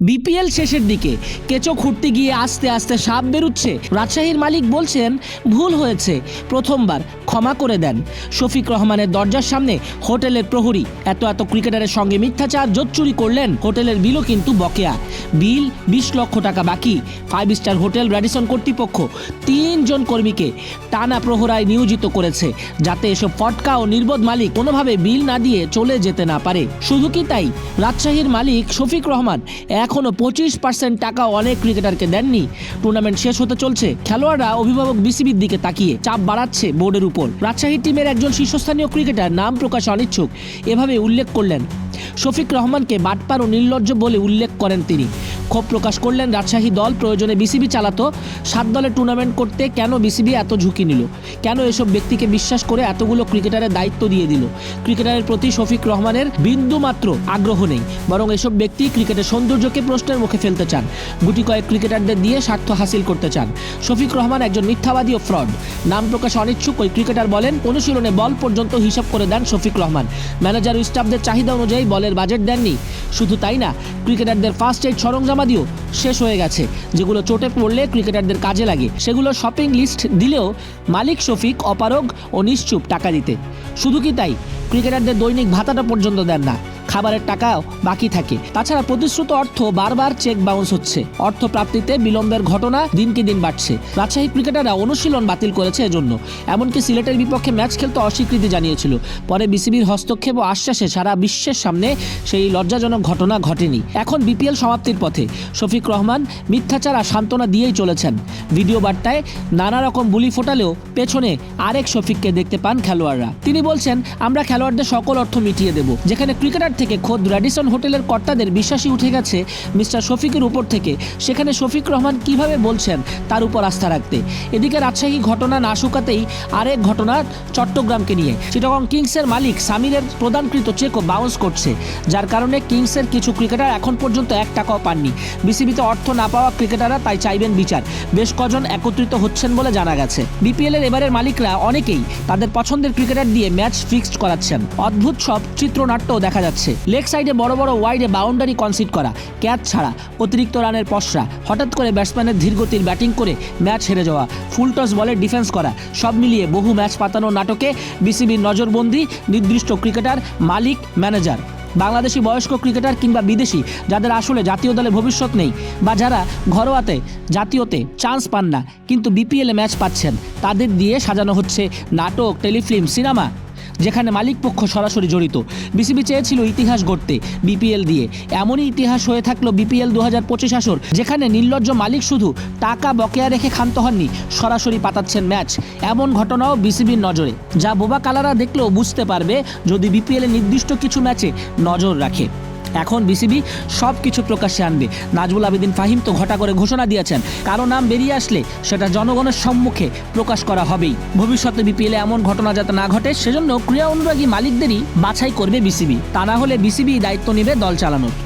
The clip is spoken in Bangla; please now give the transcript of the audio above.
বিপিএল শেষের দিকে কেঁচো খুঁড়তে গিয়ে আস্তে আস্তে সাপ বেরুচ্ছে। রাজশাহীর মালিক বলছেন, ভুল হয়েছে। প্রথমবার ক্ষমা করে দেন। শফিক রহমানের দরজার সামনে হোটেলের প্রহরী। এত এত ক্রিকেটারের সঙ্গে মিথ্যাচার জোট চুরি করলেন। হোটেলের বিলও কিন্তু বকেয়া। বিল বিশ লক্ষ টাকা বাকি। ফাইভ স্টার হোটেল র্যাডিসন কর্তৃপক্ষ তিনজন কর্মীকে টানা প্রহরায় নিয়োজিত করেছে, যাতে এসব ফটকা ও নির্বোধ মালিক কোনোভাবে বিল না দিয়ে চলে যেতে না পারে। শুধু কি তাই? রাজশাহীর মালিক শফিক রহমান এখনও পঁচিশ পার্সেন্ট টাকা অনেক ক্রিকেটারকে দেননি। টুর্নামেন্ট শেষ হতে চলছে। খেলোয়াড়রা অভিভাবক বিসিবির দিকে তাকিয়ে চাপ বাড়াচ্ছে বোর্ডের উপর। রাজশাহী টিমের একজন শীর্ষস্থানীয় ক্রিকেটার নাম প্রকাশে অনিচ্ছুক। এভাবে উল্লেখ করলেন। শফিক রহমানকে বাটপার ও নির্লজ্জ বলে উল্লেখ করেন তিনি। ক্ষোভ প্রকাশ করলেন রাজশাহী দল। প্রয়োজনে বিসিবি চালাতো। সাত দলে টুর্নামেন্ট করতে কেন বিসিবি এত ঝুঁকি নিল? কেন এসব ব্যক্তিকে বিশ্বাস করে এতগুলো ক্রিকেটারের দায়িত্ব দিয়ে দিল? ক্রিকেটারের প্রতি শফিক রহমানের বিন্দু মাত্র আগ্রহ নেই। বরং এসব ব্যক্তি ক্রিকেটের সৌন্দর্যকে প্রশ্নের মুখে ফেলতে চান। গুটি কয়েক ক্রিকেটারদের দিয়ে স্বার্থ হাসিল করতে চান। শফিক রহমান একজন মিথ্যাবাদী ও ফ্রড নাম প্রকাশ অনিচ্ছুক ওই ক্রিকেটার বলেন, অনুশীলনে বল পর্যন্ত হিসাব করে দেন শফিক রহমান। ম্যানেজার ও স্টাফদের চাহিদা অনুযায়ী বলের বাজেট দেননি। শুধু তাই না, ক্রিকেটারদের ফার্স্ট এইড সরঞ্জামাদিও শেষ হয়ে গেছে, যেগুলো চোটে পড়লে ক্রিকেটারদের কাজে লাগে। সেগুলো শপিং লিস্ট দিলেও মালিক শফিক অপারগ ও নিশ্চুপ টাকা দিতে। শুধু কি তাই, ক্রিকেটারদের দৈনিক ভাতাটা পর্যন্ত দেন না। খাবারের টাকাও বাকি থাকে। তাছাড়া প্রতিশ্রুত অর্থ বারবার চেক বাউন্স হচ্ছে। অর্থ প্রাপ্তিতে বিলম্বের ঘটনা দিনকে দিন বাড়ছে। রাজশাহী ক্রিকেটাররা অনুশীলন বাতিল করেছে এজন্য। এমনকি সিলেটের বিপক্ষে ম্যাচ খেলতে অস্বীকৃতি জানিয়েছিল। পরে বিসিবির হস্তক্ষেপ ও আশ্বাসে সারা বিশ্বের সামনে সেই লজ্জাজনক ঘটনা ঘটেনি। এখন বিপিএল সমাপ্তির পথে। শফিক রহমান মিথ্যাচার আর সান্ত্বনা দিয়েই চলেছেন। ভিডিও বার্তায় নানা রকম বুলি ফোটালেও পেছনে আরেক শফিককে দেখতে পান খেলোয়াড়রা। তিনি বলছেন, আমরা খেলোয়াড়দের সকল অর্থ মিটিয়ে দেব। যেখানে ক্রিকেটার থেকে খোদ র্যাডিসন হোটেলের কর্তাদের বিশ্বাসী উঠে গেছে মিস্টার শফিকের উপর থেকে। সেখানে শফিক রহমান কীভাবে বলছেন তার উপর আস্থা রাখতে। এদিকে রাজশাহী ঘটনা না শুকাতেই আরেক ঘটনা চট্টগ্রামকে নিয়ে। চিটাগং কিংসের মালিক সামিরের প্রদানকৃত চেকও বাউন্স করছে। যার কারণে কিংসের কিছু ক্রিকেটার এখন পর্যন্ত এক টাকাও পাননি। বিসিবিতে অর্থ না পাওয়া ক্রিকেটাররা তাই চাইবেন বিচার। বেশ কজন একত্রিত হচ্ছেন বলে জানা গেছে। বিপিএল এর এবারের মালিকরা অনেকেই তাদের পছন্দের ক্রিকেটার দিয়ে ম্যাচ ফিক্সড করাচ্ছেন। অদ্ভুত সব চিত্রনাট্যও দেখা যাচ্ছে। লেগ সাইডে বড় বড় ওয়াইডে বাউন্ডারি কনসিড করা। ক্যাচ ছাড়া। অতিরিক্ত রানের পসরা। হঠাৎ করে ব্যাটসম্যানের ধীরগতির ব্যাটিং করে ম্যাচ হেরে যাওয়া। ফুল টস বলে ডিফেন্স করা। সব মিলিয়ে বহু ম্যাচ পাতানো নাটকে বিসিবির নজরবন্দি নির্দিষ্ট ক্রিকেটার মালিক ম্যানেজার বাংলাদেশি বয়স্ক ক্রিকেটার কিংবা বিদেশি, যাদের আসলে জাতীয় দলে ভবিষ্যৎ নেই বা যারা ঘরোয়াতে, জাতীয়তে চান্স পান না, কিন্তু বিপিএলে ম্যাচ পাচ্ছেন, তাদের দিয়ে সাজানো হচ্ছে নাটক, টেলিফিল্ম, সিনেমা। যেখানে মালিকপক্ষ সরাসরি জড়িত। বিসিবি চেয়েছিল ইতিহাস গড়তে, বিপিএল দিয়ে। এমনই ইতিহাস হয়ে থাকল বিপিএল দু হাজার পঁচিশ আসর, যেখানে নির্লজ্জ মালিক শুধু টাকা বকেয়া রেখে ক্ষান্ত হননি, সরাসরি পাতাচ্ছেন ম্যাচ। এমন ঘটনাও বিসিবির নজরে, যা বোবা কালারা দেখলেও বুঝতে পারবে যদি বিপিএল নির্দিষ্ট কিছু ম্যাচে নজর রাখে। এখন বিসিবি সব কিছু প্রকাশ্যে আনবে। নাজবুল আবেদিন ফাহিম তো ঘটা করে ঘোষণা দিয়েছেন। কারও নাম বেরিয়ে আসলে সেটা জনগণের সম্মুখে প্রকাশ করা হবেই। ভবিষ্যতে বিপিএলে এমন ঘটনা যাতে না ঘটে, সেজন্য ক্রিয়া অনুরাগী মালিকদেরই বাছাই করবে বিসিবি তা না হলে বিসিবি দায়িত্ব নেবে দল চালানোর।